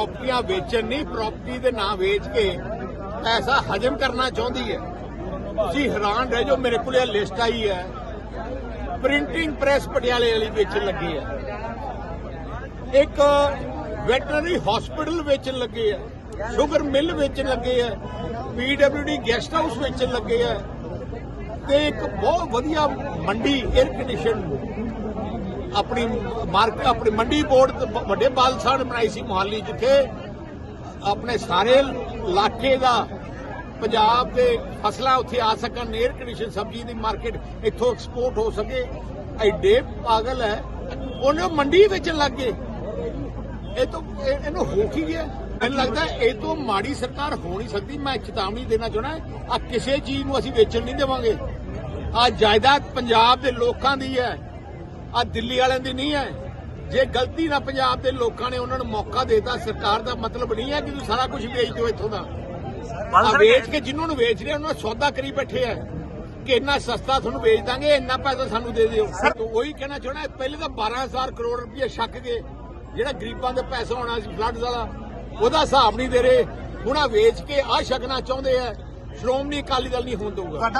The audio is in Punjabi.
ਪ੍ਰਾਪਰਟੀਆਂ ਵੇਚਣ ਨਹੀਂ ਪ੍ਰਾਪਰਟੀ ਦੇ ਨਾਂ ਵੇਚ ਕੇ ਪੈਸਾ ਹਜਮ ਕਰਨਾ ਚਾਹੁੰਦੀ ਹੈ। ਤੁਸੀਂ ਹੈਰਾਨ ਰਹਿ ਜਾਓ, ਮੇਰੇ ਕੋਲ ਇਹ ਲਿਸਟ ਆਈ ਹੈ। ਪ੍ਰਿੰਟਿੰਗ ਪ੍ਰੈਸ ਪਟਿਆਲੇ ਵਾਲੀ ਵੇਚਣ ਲੱਗੀ ਹੈ ਇੱਕ ਵੈਟਰਨਰੀ ਹਸਪੀਟਲ ਵੇਚਣ ਲੱਗੇ ਆ। ਸ਼ੂਗਰ ਮਿਲ ਵੇਚਣ ਲੱਗੇ ਆ। ਪੀਡਬਲਯੂਡੀ ਗੈਸਟ ਹਾਊਸ ਵੇਚਣ ਲੱਗੇ ਆ। ਤੇ ਇੱਕ ਬਹੁਤ ਵਧੀਆ ਮੰਡੀ 에ਅਰ ਕੰਡੀਸ਼ਨ ਆਪਣੀ ਮਾਰਕ, ਆਪਣੀ ਮੰਡੀ ਬੋਰਡ ਵੱਡੇ ਬਾਲਸਾਂ ਨੇ ਬਣਾਈ ਸੀ ਮੁਹਾਲੀ, ਜਿੱਥੇ ਆਪਣੇ ਸਾਰੇ ਇਲਾਕੇ ਦਾ ਪੰਜਾਬ ਦੇ ਫਸਲਾਂ ਉੱਥੇ ਆ ਸਕਣ 에ਅਰ ਕੰਡੀਸ਼ਨ ਸਬਜ਼ੀ ਦੀ ਮਾਰਕੀਟ ਇੱਥੋਂ ਐਕਸਪੋਰਟ ਹੋ ਸਕੇ। ਐਡੇ ਪਾਗਲ ਹੈ। ਉਹਨੇ ਮੰਡੀ ਵੇਚਣ ਲੱਗ। ਗਏ ਇਹ ਤੋਂ ਇਹਨੂੰ ਹੋ ਕੀ ਗਿਆ? ਮੈਨੂੰ ਲੱਗਦਾ ਇਹ ਤੋਂ ਮਾੜੀ ਸਰਕਾਰ ਹੋ ਨਹੀਂ ਸਕਦੀ। ਮੈਂ ਚੇਤਾਵਨੀ ਦੇਣਾ ਚਾਹਣਾ ਆ ਕਿਸੇ ਚੀਜ਼ ਨੂੰ ਅਸੀਂ ਵੇਚਣ ਨਹੀਂ ਦੇਵਾਂਗੇ। ਆ ਜਾਇਦਾਦ ਪੰਜਾਬ ਦੇ ਲੋਕਾਂ ਦੀ ਹੈ ਆ ਦਿੱਲੀ ਵਾਲਿਆਂ ਦੀ ਨਹੀਂ ਹੈ। ਜੇ ਗਲਤੀ ਨਾਲ ਪੰਜਾਬ ਦੇ ਲੋਕਾਂ ਨੇ ਉਹਨਾਂ ਨੂੰ ਮੌਕਾ ਦੇਤਾ ਸਰਕਾਰ ਦਾ ਮਤਲਬ ਨਹੀਂ ਹੈ ਕਿ ਤੁਸੀਂ ਸਾਰਾ ਕੁਝ ਵੇਚ ਦਿਓ ਇੱਥੋਂ ਦਾ। ਆ ਵੇਚ ਕੇ ਜਿਨ੍ਹਾਂ ਨੂੰ ਵੇਚ ਰਹੇ ਉਹਨਾਂ ਦਾ ਸੌਦਾ ਕਰੀ ਬੈਠੇ ਆ ਕਿ ਇੰਨਾ ਸਸਤਾ ਤੁਹਾਨੂੰ ਵੇਚ ਦਾਂਗੇ ਇੰਨਾ ਪੈਸਾ ਸਾਨੂੰ ਦੇ ਦਿਓ। ਤੇ ਉਹੀ ਕਹਿਣਾ ਚਾਹਣਾ ਪਹਿਲੇ ਤਾਂ 12000 ਕਰੋੜ ਰੁਪਏ ਛੱਕ ਗਏ ਜਿਹੜਾ ਗਰੀਬਾਂ ਦੇ ਪੈਸਾ ਆਉਣਾ ਸੀ ਫਲੱਡ ਵਾਲਾ ਉਹਦਾ ਹਿਸਾਬ ਨਹੀਂ ਦੇ ਰਹੇ। ਹੁਣ ਆ ਵੇਚ ਕੇ ਆ ਛਕਣਾ ਚਾਹੁੰਦੇ ਆ ਸ਼੍ਰੋਮਣੀ ਅਕਾਲੀ ਦਲ ਨਹੀਂ ਹੋਣ ਦਊਗਾ।